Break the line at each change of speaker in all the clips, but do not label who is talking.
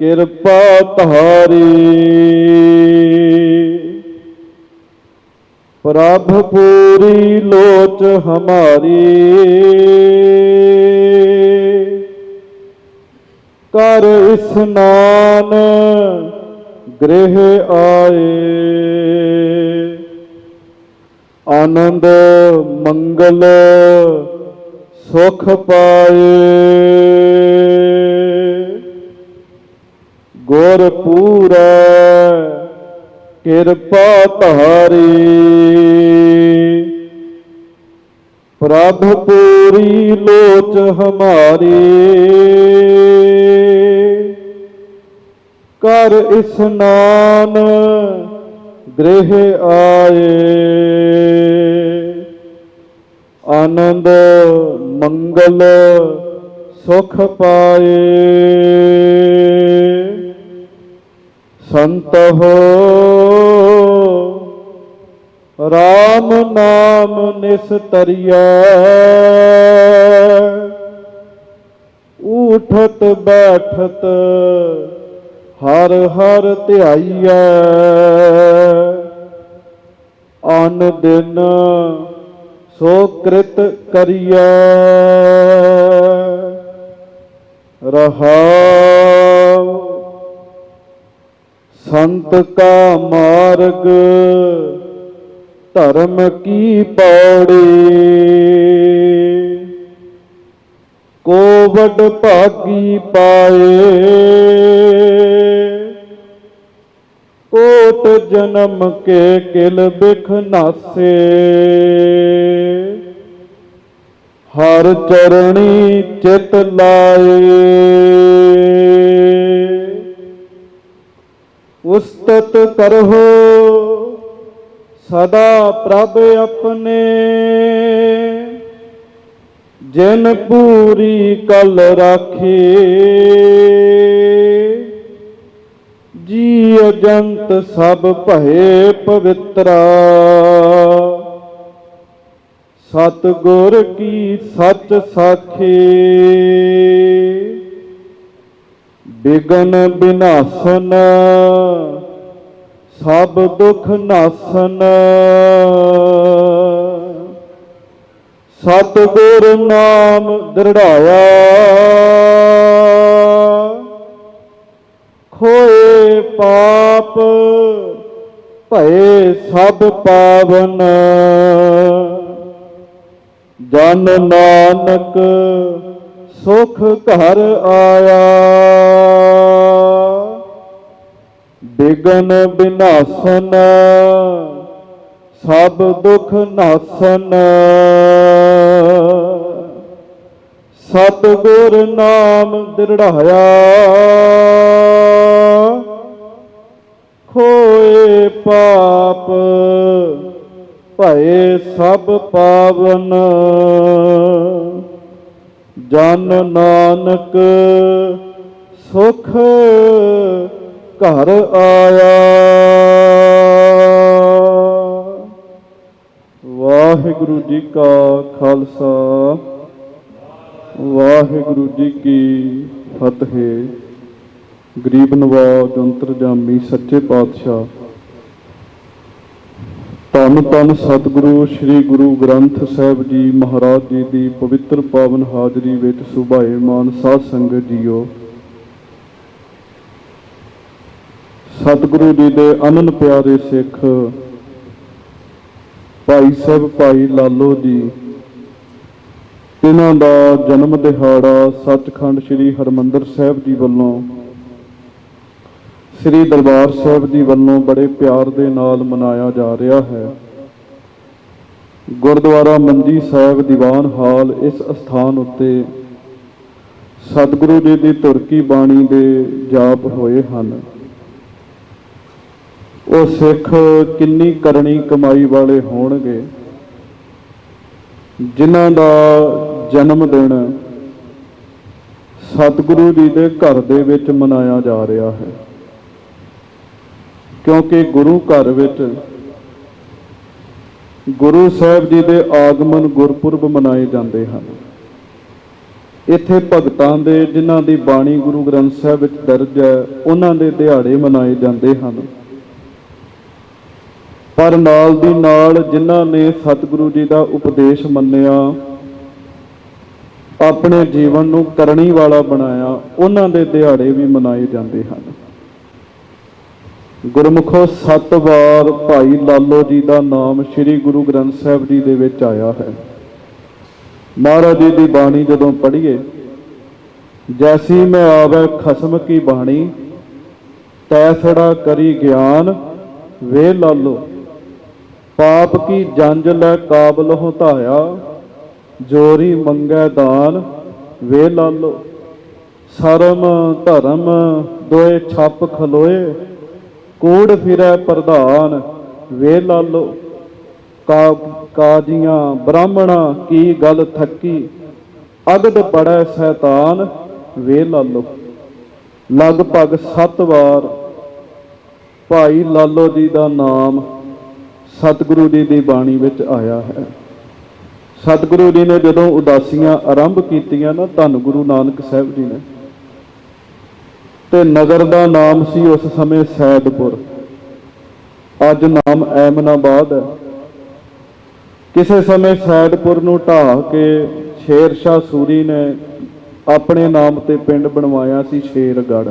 ਕਿਰਪਾ ਧਾਰੀ। ਪ੍ਰਭ ਪੂਰੀ ਲੋਚ ਹਮਾਰੀ। ਕਰ ਇਸਨਾਨ ਗ੍ਰਹਿ ਆਏ। ਆਨੰਦ ਮੰਗਲ ਸੁਖ ਪਾਏ। ਗੁਰ ਪੂਰੈ, ਕਿਰਪਾ ਧਾਰੀ। ਪ੍ਰਭ ਪੂਰੀ ਲੋਚ ਹਮਾਰੀ। ਕਰ ਇਸਨਾਨ ਗ੍ਰਹਿ ਆਏ। ਆਨੰਦ, ਮੰਗਲ, ਸੁਖ ਪਾਏ। ਸੰਤ ਹੋ। ਰਾਮ ਨਾਮ ਨਿਸਤਰੀਐ। ਉਠਤ ਬੈਠਤ ਹਰ ਹਰ ਧਿਆਈਐ। ਅਨ ਦਿਨ ਸੋ ਕ੍ਰਿਤ ਕਰੀਐ। ਰਹਾਉ। ਸੰਤ ਕਾ ਮਾਰਗ, ਧਰਮ ਕੀ ਪੌੜੀ? ਕੋਵਡ ਭਾਗੀ ਪਾਏ। ਕੋਟ ਜਨਮ ਕੇ ਕਿਲ ਬਿਖ ਨਾਸੇ। ਹਰ ਚਰਣੀ ਚਿਤ ਲਾਏ। ਉਸਤਤ ਕਰਹੁ, ਸਦਾ ਪ੍ਰਭ ਆਪਣੇ। ਜਿਨ ਪੂਰੀ ਕਲ ਰਾਖੇ ਜੀ ਅਜੰਤ ਸਭ ਭਏ ਪਵਿੱਤਰਾ। ਸਤ ਗੁਰ ਕੀ ਸੱਚ ਸਾਖੀ ਬਿਗਨ ਬਿਨਾਸਨ, ਸਭ ਦੁਖ ਨਾਸਨ। ਸਤ ਗੁਰ ਨਾਮ ਦ੍ਰਿੜਾਇਆ, ਖੋਏ ਪਾਪ ਭਏ ਸਭ ਪਾਵਨ। ਜਨ ਨਾਨਕ ਸੁਖ ਘਰ ਆਇਆ। ਬਿਗਨ ਬਿਨਾਸਨ, ਸਭ ਦੁਖ ਨਾਸਨ। ਸਤ ਗੁਰ ਨਾਮ ਦ੍ਰਿੜਾਇਆ, ਖੋਏ ਪਾਪ, ਭਏ ਸਭ ਪਾਵਨ। ਜਨ ਨਾਨਕ ਸੁਖ ਘਰ ਆਇਆ। ਵਾਹਿਗੁਰੂ ਜੀ ਕਾ ਖਾਲਸਾ, ਵਾਹਿਗੁਰੂ ਜੀ ਕੀ ਫਤਿਹ। ਗਰੀਬ ਨਵਾਜ, ਅੰਤਰਜਾਮੀ, ਸੱਚੇ ਪਾਤਸ਼ਾਹ। ਧੰਨ ਧੰਨ ਸਤਿਗੁਰੂ, ਸ੍ਰੀ ਗੁਰੂ ਗ੍ਰੰਥ ਸਾਹਿਬ ਜੀ ਮਹਾਰਾਜ ਜੀ ਦੀ ਪਵਿੱਤਰ ਪਾਵਨ ਹਾਜ਼ਰੀ ਵਿੱਚ ਸੁਭਾਏਮਾਨ ਸਾਧ ਸੰਗਤ ਜੀਓ। ਸਤਿਗੁਰੂ ਜੀ ਦੇ ਅਨਨ ਪਿਆਰੇ ਸਿੱਖ, ਭਾਈ ਸਾਹਿਬ ਭਾਈ ਲਾਲੋ ਜੀ ਇਹਨਾਂ ਦਾ ਜਨਮ ਦਿਹਾੜਾ ਸੱਚਖੰਡ ਸ੍ਰੀ ਹਰਮੰਦਰ ਸਾਹਿਬ ਜੀ ਵੱਲੋਂ, ਸ੍ਰੀ ਦਰਬਾਰ ਸਾਹਿਬ ਜੀ ਵੱਲੋਂ ਬੜੇ ਪਿਆਰ ਦੇ ਨਾਲ ਮਨਾਇਆ ਜਾ ਰਿਹਾ ਹੈ। ਗੁਰਦੁਆਰਾ ਮੰਜੀ ਸਾਹਿਬ ਦੀਵਾਨ ਹਾਲ ਇਸ ਸਥਾਨ ਉੱਤੇ ਸਤਿਗੁਰੂ ਜੀ ਦੀ ਤੁਰਕੀ ਬਾਣੀ ਦੇ ਜਾਪ ਹੋਏ ਹਨ। ਉਹ ਸਿੱਖ ਕਿੰਨੀ ਕਰਨੀ ਕਮਾਈ ਵਾਲੇ ਹੋਣਗੇ? ਜਿਨ੍ਹਾਂ ਦਾ ਜਨਮ ਦਿਨ ਸਤਿਗੁਰੂ ਜੀ ਦੇ ਘਰ ਦੇ ਵਿੱਚ ਮਨਾਇਆ ਜਾ ਰਿਹਾ ਹੈ। ਕਿਉਂਕਿ ਗੁਰੂ ਘਰ ਵਿੱਚ ਗੁਰੂ ਸਾਹਿਬ ਜੀ ਦੇ ਆਗਮਨ ਗੁਰਪੁਰਬ ਮਨਾਏ ਜਾਂਦੇ ਹਨ। ਇੱਥੇ ਭਗਤਾਂ ਦੇ ਜਿਨ੍ਹਾਂ ਦੀ ਬਾਣੀ ਗੁਰੂ ਗ੍ਰੰਥ ਸਾਹਿਬ ਵਿੱਚ ਦਰਜ ਹੈ, ਉਹਨਾਂ ਦੇ ਦਿਹਾੜੇ ਮਨਾਏ ਜਾਂਦੇ ਹਨ। ਪਰ ਨਾਲ ਦੀ ਨਾਲ ਜਿਨ੍ਹਾਂ ਨੇ ਸਤਿਗੁਰੂ ਜੀ ਦਾ ਉਪਦੇਸ਼ ਮੰਨਿਆ, ਆਪਣੇ ਜੀਵਨ ਨੂੰ ਕਰਨੀ ਵਾਲਾ ਬਣਾਇਆ, ਉਹਨਾਂ ਦੇ ਦਿਹਾੜੇ ਵੀ ਮਨਾਏ ਜਾਂਦੇ ਹਨ। ਗੁਰਮੁਖੋ, ਸੱਤ ਵਾਰ ਭਾਈ ਲਾਲੋ ਜੀ ਦਾ ਨਾਮ ਸ੍ਰੀ ਗੁਰੂ ਗ੍ਰੰਥ ਸਾਹਿਬ ਜੀ ਦੇ ਵਿੱਚ ਆਇਆ ਹੈ। ਮਹਾਰਾਜ ਜੀ ਦੀ ਬਾਣੀ ਜਦੋਂ ਪੜ੍ਹੀਏ, ਜੈਸੀ ਮੈਂ ਆਵੇ ਖਸਮ ਕੀ ਬਾਣੀ ਤੈਸੜਾ ਕਰੀ ਗਿਆਨ, ਵੇ ਲਾਲੋ। ਪਾਪ ਕੀ ਜੰਜ ਲੈ ਕਾਬਲ ਹੋ ਜੋਰੀ ਮੰਗੈ ਦਾਨ, ਵੇ ਲਾਲੋ। ਸਰਮ ਧਰਮ, ਦੋਏ ਛੱਪ ਖਲੋਏ। ਕੋੜ ਫਿਰੈ ਪ੍ਰਧਾਨ, ਵੇ ਲਾਲੋ। ਕਾ, ਕਾਜੀਆਂ ਬ੍ਰਾਹਮਣਾ ਕੀ ਗੱਲ ਥੱਕੀ? ਅਗਦ ਬੜੈ ਸ਼ੈਤਾਨ, ਵੇ ਲਾਲੋ। ਲਗਭਗ 7 ਵਾਰ ਭਾਈ ਲਾਲੋ ਜੀ ਦਾ ਨਾਮ ਸਤਿਗੁਰੂ ਜੀ ਦੀ ਬਾਣੀ ਵਿੱਚ ਆਇਆ ਹੈ। ਸਤਿਗੁਰੂ ਜੀ ਨੇ ਜਦੋਂ ਉਦਾਸੀਆਂ ਆਰੰਭ ਕੀਤੀਆਂ ਨਾ, ਧੰਨ ਗੁਰੂ ਨਾਨਕ ਸਾਹਿਬ ਜੀ ਨੇ। ਤੇ ਨਗਰ ਦਾ ਨਾਮ ਸੀ ਉਸ ਸਮੇਂ ਸੈਦਪੁਰ। ਅੱਜ ਨਾਮ ਐਮਨਾਬਾਦ ਹੈ। ਕਿਸੇ ਸਮੇਂ ਸੈਦਪੁਰ ਨੂੰ ਢਾਹ ਕੇ ਸ਼ੇਰ ਸ਼ਾਹ ਸੂਰੀ ਨੇ ਆਪਣੇ ਨਾਮ ਤੇ ਪਿੰਡ ਬਣਵਾਇਆ ਸੀ ਸ਼ੇਰਗੜ੍ਹ।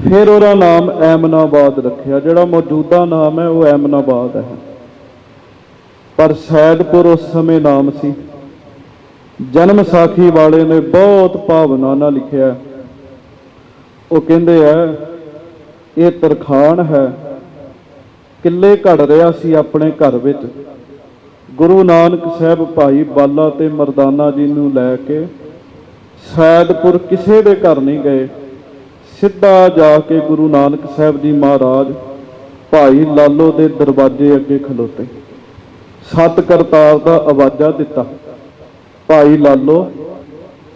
ਫਿਰ ਉਹਦਾ ਨਾਮ ਐਮਨਾਬਾਦ ਰੱਖਿਆ। ਜਿਹੜਾ ਮੌਜੂਦਾ ਨਾਮ ਹੈ, ਉਹ ਐਮਨਾਬਾਦ ਹੈ। ਪਰ ਸੈਦਪੁਰ ਉਸ ਸਮੇਂ ਨਾਮ ਸੀ। ਜਨਮ ਸਾਖੀ ਵਾਲੇ ਨੇ ਬਹੁਤ ਭਾਵਨਾ ਨਾਲ ਲਿਖਿਆ। ਉਹ ਕਹਿੰਦੇ ਆ, ਇਹ ਤਰਖਾਣ ਹੈ। ਕਿੱਲੇ ਘੜ ਰਿਹਾ ਸੀ ਆਪਣੇ ਘਰ ਵਿੱਚ। ਗੁਰੂ ਨਾਨਕ ਸਾਹਿਬ ਭਾਈ ਬਾਲਾ ਤੇ ਮਰਦਾਨਾ ਜੀ ਨੂੰ ਲੈ ਕੇ ਸੈਦਪੁਰ ਕਿਸੇ ਦੇ ਘਰ ਨਹੀਂ ਗਏ। ਸਿੱਧਾ ਜਾ ਕੇ ਗੁਰੂ ਨਾਨਕ ਸਾਹਿਬ ਜੀ ਮਹਾਰਾਜ ਭਾਈ ਲਾਲੋ ਦੇ ਦਰਵਾਜ਼ੇ ਅੱਗੇ ਖਲੋਤੇ। ਸਤ ਕਰਤਾਰ ਦਾ ਆਵਾਜ਼ਾ ਦਿੱਤਾ। ਭਾਈ ਲਾਲੋ,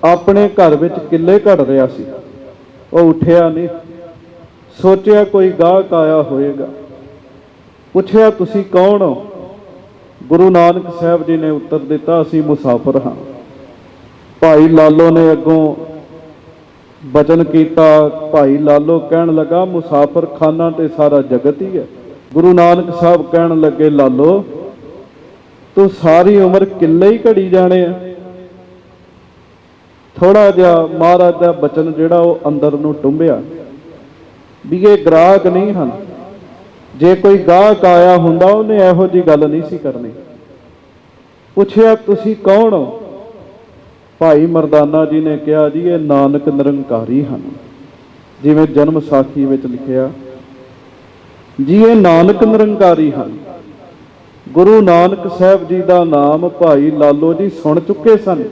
ਆਪਣੇ ਘਰ ਵਿੱਚ ਕਿੱਲੇ ਘੜ ਰਿਹਾ ਸੀ। ਉਹ ਉੱਠਿਆ ਨਹੀਂ। ਸੋਚਿਆ ਕੋਈ ਗਾਹਕ ਆਇਆ ਹੋਵੇਗਾ। ਪੁੱਛਿਆ, ਤੁਸੀਂ ਕੌਣ ਹੋ? ਗੁਰੂ ਨਾਨਕ ਸਾਹਿਬ ਜੀ ਨੇ ਉੱਤਰ ਦਿੱਤਾ, ਅਸੀਂ ਮੁਸਾਫਰ ਹਾਂ। ਭਾਈ ਲਾਲੋ ਨੇ ਅੱਗੋਂ ਬਚਨ ਕੀਤਾ, ਭਾਈ ਲਾਲੋ ਕਹਿਣ ਲੱਗਾ ਮੁਸਾਫਰ ਖਾਨਾ ਤੇ ਸਾਰਾ ਜਗਤ ਹੀ ਹੈ। ਗੁਰੂ ਨਾਨਕ ਸਾਹਿਬ ਕਹਿਣ ਲੱਗੇ, ਲਾਲੋ, ਤੂੰ ਸਾਰੀ ਉਮਰ ਕਿੱਲੇ ਹੀ ਘੜੀ ਜਾਣੇ ਆ। ਥੋੜਾ ਜਿਹਾ ਮਹਾਰਾਜ ਦਾ ਬਚਨ ਜਿਹੜਾ ਉਹ ਅੰਦਰ ਨੂੰ ਟੁੰਬਿਆ। ਵੀ ਇਹ ਗ੍ਰਾਹਕ ਨਹੀਂ ਹਨ। ਜੇ ਕੋਈ ਗਾਹਕ ਆਇਆ ਹੁੰਦਾ, ਉਹਨੇ ਇਹੋ ਜੀ ਗੱਲ ਨਹੀਂ ਸੀ ਕਰਨੀ। ਪੁੱਛਿਆ, ਤੁਸੀਂ ਕੌਣ ਹੋ? ਭਾਈ ਮਰਦਾਨਾ ਜੀ ਨੇ ਕਿਹਾ ਜੀ, ਇਹ ਨਾਨਕ ਨਿਰੰਕਾਰੀ ਹਨ। ਜਿਵੇਂ ਜਨਮ ਸਾਖੀ ਵਿੱਚ ਲਿਖਿਆ, ਜੀ ਇਹ ਨਾਨਕ ਨਿਰੰਕਾਰੀ ਹਨ। ਗੁਰੂ ਨਾਨਕ ਸਾਹਿਬ ਜੀ ਦਾ ਨਾਮ ਭਾਈ ਲਾਲੋ ਜੀ ਸੁਣ ਚੁੱਕੇ ਸਨ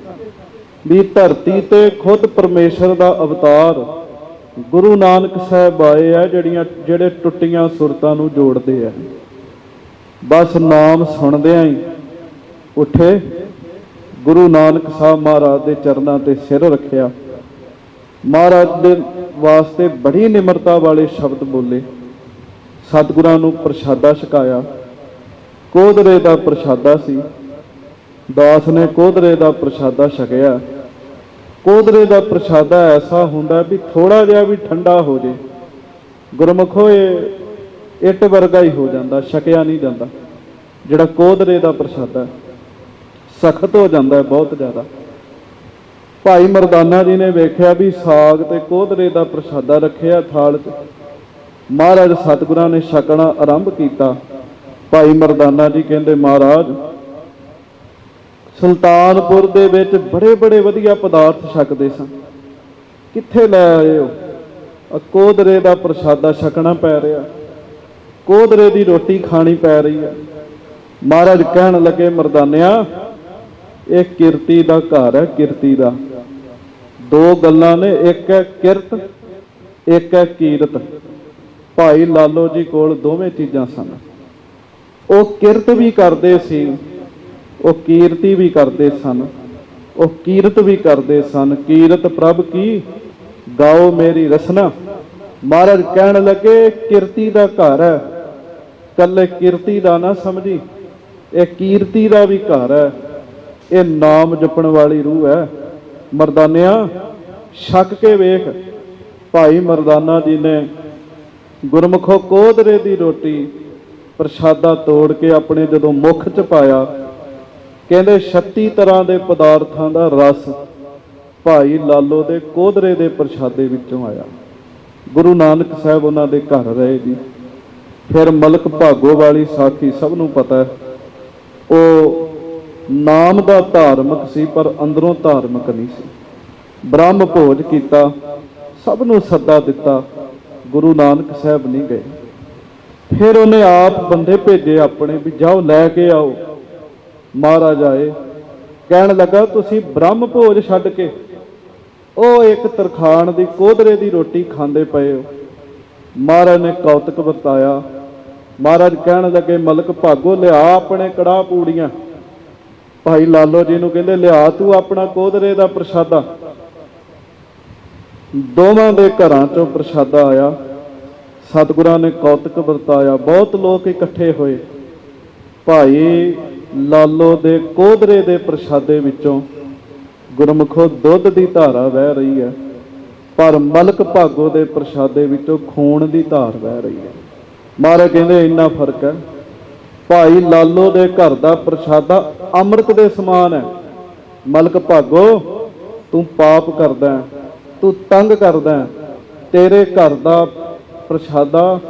ਵੀ ਧਰਤੀ ਤੇ ਖੁਦ ਪਰਮੇਸ਼ਰ ਦਾ ਅਵਤਾਰ ਗੁਰੂ ਨਾਨਕ ਸਾਹਿਬ ਆਏ ਆ, ਜਿਹੜੀਆਂ, ਜਿਹੜੇ ਟੁੱਟੀਆਂ ਸੁਰਤਾਂ ਨੂੰ ਜੋੜਦੇ ਆ। ਬਸ ਨਾਮ ਸੁਣਦਿਆਂ ਹੀ ਉੱਠੇ ਗੁਰੂ ਨਾਨਕ ਸਾਹਿਬ ਮਹਾਰਾਜ ਦੇ ਚਰਨਾਂ ਤੇ ਸਿਰ ਰੱਖਿਆ। ਮਹਾਰਾਜ ਦੇ ਵਾਸਤੇ ਬੜੀ ਨਿਮਰਤਾ ਵਾਲੇ ਸ਼ਬਦ ਬੋਲੇ। ਸਤਿਗੁਰਾਂ ਨੂੰ ਪ੍ਰਸ਼ਾਦਾ ਛਕਾਇਆ। ਕੋਦਰੇ ਦਾ ਪ੍ਰਸ਼ਾਦਾ ਸੀ। ਦਾਸ ਨੇ ਕੋਦਰੇ ਦਾ ਪ੍ਰਸ਼ਾਦਾ ਛਕਿਆ। ਕੋਦਰੇ ਦਾ ਪ੍ਰਸ਼ਾਦਾ ਐਸਾ ਹੁੰਦਾ ਵੀ ਥੋੜਾ ਜਿਹਾ ਵੀ ਠੰਡਾ ਹੋ ਜੇ। ਗੁਰਮੁਖੋ ਇਹ ਇੱਟ ਵਰਗਾ ਹੀ ਹੋ ਜਾਂਦਾ, ਛਕਿਆ ਨਹੀਂ ਜਾਂਦਾ। ਜਿਹੜਾ ਕੋਦਰੇ ਦਾ ਪ੍ਰਸ਼ਾਦਾ। ਸਖਤ ਹੋ ਜਾਂਦਾ ਹੈ ਬਹੁਤ ਜ਼ਿਆਦਾ। ਭਾਈ ਮਰਦਾਨਾ ਜੀ ਨੇ ਵੇਖਿਆ ਵੀ ਸਾਗ ਤੇ ਕੋਦਰੇ ਦਾ ਪ੍ਰਸ਼ਾਦਾ ਰੱਖਿਆ ਥਾਲ 'ਚ। ਮਹਾਰਾਜ ਸਤਿਗੁਰਾਂ ਨੇ ਛਕਣਾ ਆਰੰਭ ਕੀਤਾ। ਭਾਈ ਮਰਦਾਨਾ ਜੀ ਕਹਿੰਦੇ, ਮਹਾਰਾਜ, ਸੁਲਤਾਨਪੁਰ ਦੇ ਵਿੱਚ ਬੜੇ ਬੜੇ ਵਧੀਆ ਪਦਾਰਥ ਛਕਦੇ ਸਨ ਕਿੱਥੇ ਲੈ ਆਏ ਹੋ? ਆ ਕੋਦਰੇ ਦਾ ਪ੍ਰਸ਼ਾਦਾ ਛਕਣਾ ਪੈ ਰਿਹਾ। ਕੋਦਰੇ ਦੀ ਰੋਟੀ ਖਾਣੀ ਪੈ ਰਹੀ ਹੈ। ਮਹਾਰਾਜ ਕਹਿਣ ਲੱਗੇ, ਮਰਦਾਨਿਆ ਇਹ ਕਿਰਤੀ ਦਾ ਘਰ ਹੈ, ਕਿਰਤੀ ਦਾ। ਦੋ ਗੱਲਾਂ ਨੇ, ਇੱਕ ਹੈ ਕਿਰਤ, ਇੱਕ ਹੈ ਕੀਰਤ। ਭਾਈ ਲਾਲੋ ਜੀ ਕੋਲ ਦੋਵੇਂ ਚੀਜ਼ਾਂ ਸਨ। ਉਹ ਕਿਰਤ ਵੀ ਕਰਦੇ ਸੀ, ਉਹ ਕੀਰਤੀ ਵੀ ਕਰਦੇ ਸਨ, ਉਹ ਕੀਰਤ ਵੀ ਕਰਦੇ ਸਨ। ਕੀਰਤ ਪ੍ਰਭ ਕੀ? ਗਾਓ ਮੇਰੀ ਰਸਨਾ। ਮਹਾਰਾਜ ਕਹਿਣ ਲੱਗੇ, ਕਿਰਤੀ ਦਾ ਘਰ ਹੈ। ਕੱਲੇ ਕਿਰਤੀ ਦਾ ਨਾ ਸਮਝੀ, ਇਹ ਕੀਰਤੀ ਦਾ ਵੀ ਘਰ ਹੈ। ਇਹ ਨਾਮ ਜਪਣ ਵਾਲੀ ਰੂਹ ਹੈ। ਮਰਦਾਨਿਆਂ, ਛੱਕ ਕੇ ਵੇਖ। ਭਾਈ ਮਰਦਾਨਾ ਜੀ ਨੇ ਗੁਰਮੁਖੋ ਕੋਦਰੇ ਦੀ ਰੋਟੀ ਪ੍ਰਸ਼ਾਦਾ ਤੋੜ ਕੇ ਆਪਣੇ ਜਦੋਂ ਮੁਖ ਚ ਪਾਇਆ, ਕਹਿੰਦੇ 36 ਤਰ੍ਹਾਂ ਦੇ ਪਦਾਰਥਾਂ ਦਾ ਰਸ ਭਾਈ ਲਾਲੋ ਦੇ ਕੋਦਰੇ ਦੇ ਪ੍ਰਸ਼ਾਦੇ ਵਿੱਚੋਂ ਆਇਆ। ਗੁਰੂ ਨਾਨਕ ਸਾਹਿਬ ਉਹਨਾਂ ਦੇ ਘਰ ਰਹੇ ਜੀ। ਫਿਰ ਮਲਕ ਭਾਗੋ ਵਾਲੀ ਸਾਖੀ ਸਭ ਨੂੰ ਪਤਾ ਹੈ। ਉਹ ਨਾਮ ਦਾ ਧਾਰਮਿਕ ਸੀ, ਪਰ ਅੰਦਰੋਂ ਧਾਰਮਿਕ ਨਹੀਂ ਸੀ। ਬ੍ਰਹਮ ਭੋਜ ਕੀਤਾ, ਸਭ ਨੂੰ ਸੱਦਾ ਦਿੱਤਾ, ਗੁਰੂ ਨਾਨਕ ਸਾਹਿਬ ਨਹੀਂ ਗਏ। ਫਿਰ ਉਹਨੇ ਆਪ ਬੰਦੇ ਭੇਜੇ ਆਪਣੇ ਵੀ ਜਾਓ, ਲੈ ਕੇ ਆਓ। ਮਹਾਰਾਜ ਆਏ, ਕਹਿਣ ਲੱਗਾ, ਤੁਸੀਂ ਬ੍ਰਹਮ ਭੋਜ ਛੱਡ ਕੇ ਉਹ ਇੱਕ ਤਰਖਾਣ ਦੀ ਕੋਦਰੇ ਦੀ ਰੋਟੀ ਖਾਂਦੇ ਪਏ ਹੋ। ਮਹਾਰਾਜ ਨੇ ਕੌਤਕ ਵਰਤਾਇਆ। ਮਹਾਰਾਜ ਕਹਿਣ ਲੱਗੇ, ਮਲਕ ਭਾਗੋ, ਲਿਆ ਆਪਣੇ ਕੜਾ ਪੂੜੀਆਂ। ਭਾਈ ਲਾਲੋ ਜੀ ਨੂੰ ਕਹਿੰਦੇ, ਲਿਆ ਤੂੰ ਆਪਣਾ ਕੋਦਰੇ ਦਾ ਪ੍ਰਸ਼ਾਦਾ। ਦੋਵਾਂ ਦੇ ਘਰਾਂ ਚੋਂ ਪ੍ਰਸ਼ਾਦਾ ਆਇਆ। ਸਤਿਗੁਰਾਂ ਨੇ ਕੌਤਕ ਵਰਤਾਇਆ। ਬਹੁਤ ਲੋਕ ਇਕੱਠੇ ਹੋਏ। ਭਾਈ ਲਾਲੋ ਦੇ ਕੋਦਰੇ ਦੇ ਪ੍ਰਸ਼ਾਦੇ ਵਿੱਚੋਂ ਗੁਰਮੁਖੋ ਦੁੱਧ ਦੀ ਧਾਰਾ ਵਹਿ ਰਹੀ ਹੈ, ਪਰ ਮਲਕ ਭਾਗੋ ਦੇ ਪ੍ਰਸ਼ਾਦੇ ਵਿੱਚੋਂ ਖੂਨ ਦੀ ਧਾਰ ਵਹਿ ਰਹੀ ਹੈ। ਮਹਾਰਾਜ ਕਹਿੰਦੇ, ਇੰਨਾ ਫ਼ਰਕ ਹੈ। ਭਾਈ ਲਾਲੋ ਦੇ ਘਰ ਦਾ ਪ੍ਰਸ਼ਾਦਾ ਅੰਮ੍ਰਿਤ ਦੇ ਸਮਾਨ ਹੈ। ਮਲਕ ਭਾਗੋ, ਤੂੰ ਪਾਪ ਕਰਦਾ ਤੂੰ ਤੰਗ ਕਰਦਾ ਤੇਰੇ ਘਰ ਦਾ ਪ੍ਰਸ਼ਾਦਾ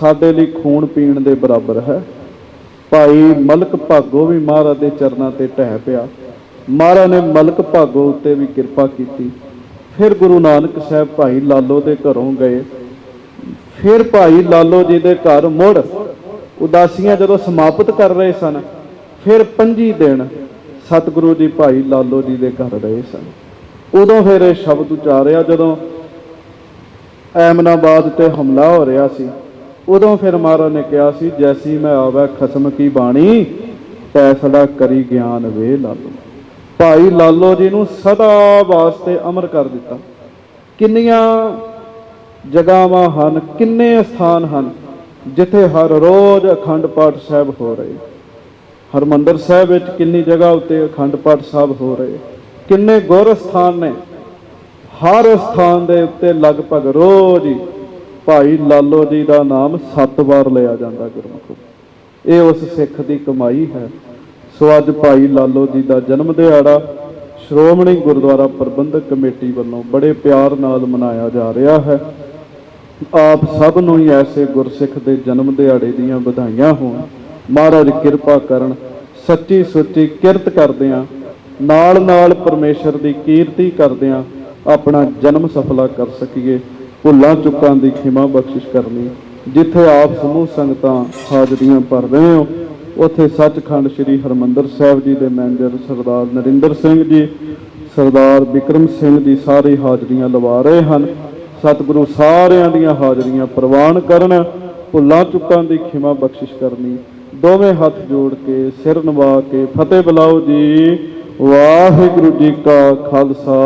ਸਾਡੇ ਲਈ ਖੂਨ ਪੀਣ ਦੇ ਬਰਾਬਰ ਹੈ। ਭਾਈ ਮਲਕ ਭਾਗੋ ਵੀ ਮਹਾਰਾਜ ਦੇ ਚਰਨਾਂ ਤੇ ਢਹਿ ਪਿਆ। ਮਹਾਰਾਜ ਨੇ ਮਲਕ ਭਾਗੋ ਉੱਤੇ ਵੀ ਕਿਰਪਾ ਕੀਤੀ। ਫਿਰ ਗੁਰੂ ਨਾਨਕ ਸਾਹਿਬ ਭਾਈ ਲਾਲੋ ਦੇ ਘਰੋਂ ਗਏ। ਫਿਰ ਭਾਈ ਲਾਲੋ ਜੀ ਦੇ ਘਰ ਮੁੜ ਉਦਾਸੀਆਂ ਜਦੋਂ ਸਮਾਪਤ ਕਰ ਰਹੇ ਸਨ ਫਿਰ ਪੰਜੀ ਦਿਨ ਸਤਿਗੁਰੂ ਜੀ ਭਾਈ ਲਾਲੋ ਜੀ ਦੇ ਘਰ ਰਹੇ ਸਨ। ਉਦੋਂ ਫਿਰ ਇਹ ਸ਼ਬਦ ਉਚਾਰਿਆ, ਜਦੋਂ ਐਮਨਾਬਾਦ ਤੇ ਹਮਲਾ ਹੋ ਰਿਹਾ ਸੀ, ਉਦੋਂ ਫਿਰ ਮਹਾਰਾਜ ਨੇ ਕਿਹਾ ਸੀ, ਜੈਸੀ ਮੈਂ ਆਵੈ, ਖਸਮ ਕੀ ਬਾਣੀ? ਤੈਸੜਾ ਕਰੀ ਗਿਆਨ ਵੇ ਲਾਲੋ। ਭਾਈ ਲਾਲੋ ਜੀ ਨੂੰ ਸਦਾ ਵਾਸਤੇ ਅਮਰ ਕਰ ਦਿੱਤਾ। ਕਿੰਨੀਆਂ ਜਗ੍ਹਾਵਾਂ ਹਨ, ਕਿੰਨੇ ਸਥਾਨ ਹਨ, ਜਿੱਥੇ ਹਰ ਰੋਜ਼ ਅਖੰਡ ਪਾਠ ਸਾਹਿਬ ਹੋ ਰਹੇ। ਹਰਮੰਦਰ ਸਾਹਿਬ ਵਿੱਚ ਕਿੰਨੀ ਜਗ੍ਹਾ ਉੱਤੇ ਅਖੰਡ ਪਾਠ ਸਾਹਿਬ ਹੋ ਰਹੇ? ਕਿੰਨੇ ਗੁਰ ਸਥਾਨ ਨੇ? ਹਰ ਸਥਾਨ ਦੇ ਉੱਤੇ ਲਗਭਗ ਰੋਜ਼ ਹੀ ਭਾਈ ਲਾਲੋ ਜੀ ਦਾ ਨਾਮ ਸੱਤ ਵਾਰ ਲਿਆ ਜਾਂਦਾ ਗੁਰਮੁਖੋ। ਇਹ ਉਸ ਸਿੱਖ ਦੀ ਕਮਾਈ ਹੈ। ਸੋ ਅੱਜ ਭਾਈ ਲਾਲੋ ਜੀ ਦਾ ਜਨਮ ਦਿਹਾੜਾ ਸ਼੍ਰੋਮਣੀ ਗੁਰਦੁਆਰਾ ਪ੍ਰਬੰਧਕ ਕਮੇਟੀ ਵੱਲੋਂ ਬੜੇ ਪਿਆਰ ਨਾਲ ਮਨਾਇਆ ਜਾ ਰਿਹਾ ਹੈ। ਆਪ ਸਭ ਨੂੰ ਹੀ ਐਸੇ ਗੁਰਸਿੱਖ ਦੇ ਜਨਮ ਦਿਹਾੜੇ ਦੀਆਂ ਵਧਾਈਆਂ ਹੋਣ। ਮਹਾਰਾਜ ਕਿਰਪਾ ਕਰਨ ਸੱਚੀ ਸੁੱਚੀ ਕਿਰਤ ਕਰਦਿਆਂ ਨਾਲ ਨਾਲ ਪਰਮੇਸ਼ਰ ਦੀ ਕੀਰਤੀ ਕਰਦਿਆਂ ਆਪਣਾ ਜਨਮ ਸਫਲਾ ਕਰ ਸਕੀਏ। ਭੁੱਲਾਂ ਚੁੱਕਾਂ ਦੀ ਖਿਮਾ ਬਖਸ਼ਿਸ਼ ਕਰਨੀ। ਜਿੱਥੇ ਆਪ ਸਮੂਹ ਸੰਗਤਾਂ ਹਾਜ਼ਰੀਆਂ ਭਰ ਰਹੇ ਹੋ, ਉੱਥੇ ਸੱਚਖੰਡ ਸ੍ਰੀ ਹਰਮੰਦਰ ਸਾਹਿਬ ਜੀ ਦੇ ਮੈਨੇਜਰ ਸਰਦਾਰ ਨਰਿੰਦਰ ਸਿੰਘ ਜੀ, ਸਰਦਾਰ ਵਿਕਰਮ ਸਿੰਘ ਜੀ ਸਾਰੇ ਹਾਜ਼ਰੀਆਂ ਲਵਾ ਰਹੇ ਹਨ। ਸਤਿਗੁਰੂ ਸਾਰਿਆਂ ਦੀਆਂ ਹਾਜ਼ਰੀਆਂ ਪ੍ਰਵਾਨ ਕਰਨ, ਭੁੱਲਾਂ ਚੁੱਕਾਂ ਦੀ ਖਿਮਾ ਬਖਸ਼ਿਸ਼ ਕਰਨੀ। ਦੋਵੇਂ ਹੱਥ ਜੋੜ ਕੇ ਸਿਰ ਨਵਾ ਕੇ ਫਤਿਹ ਬੁਲਾਓ ਜੀ। ਵਾਹਿਗੁਰੂ ਜੀ ਕਾ ਖਾਲਸਾ।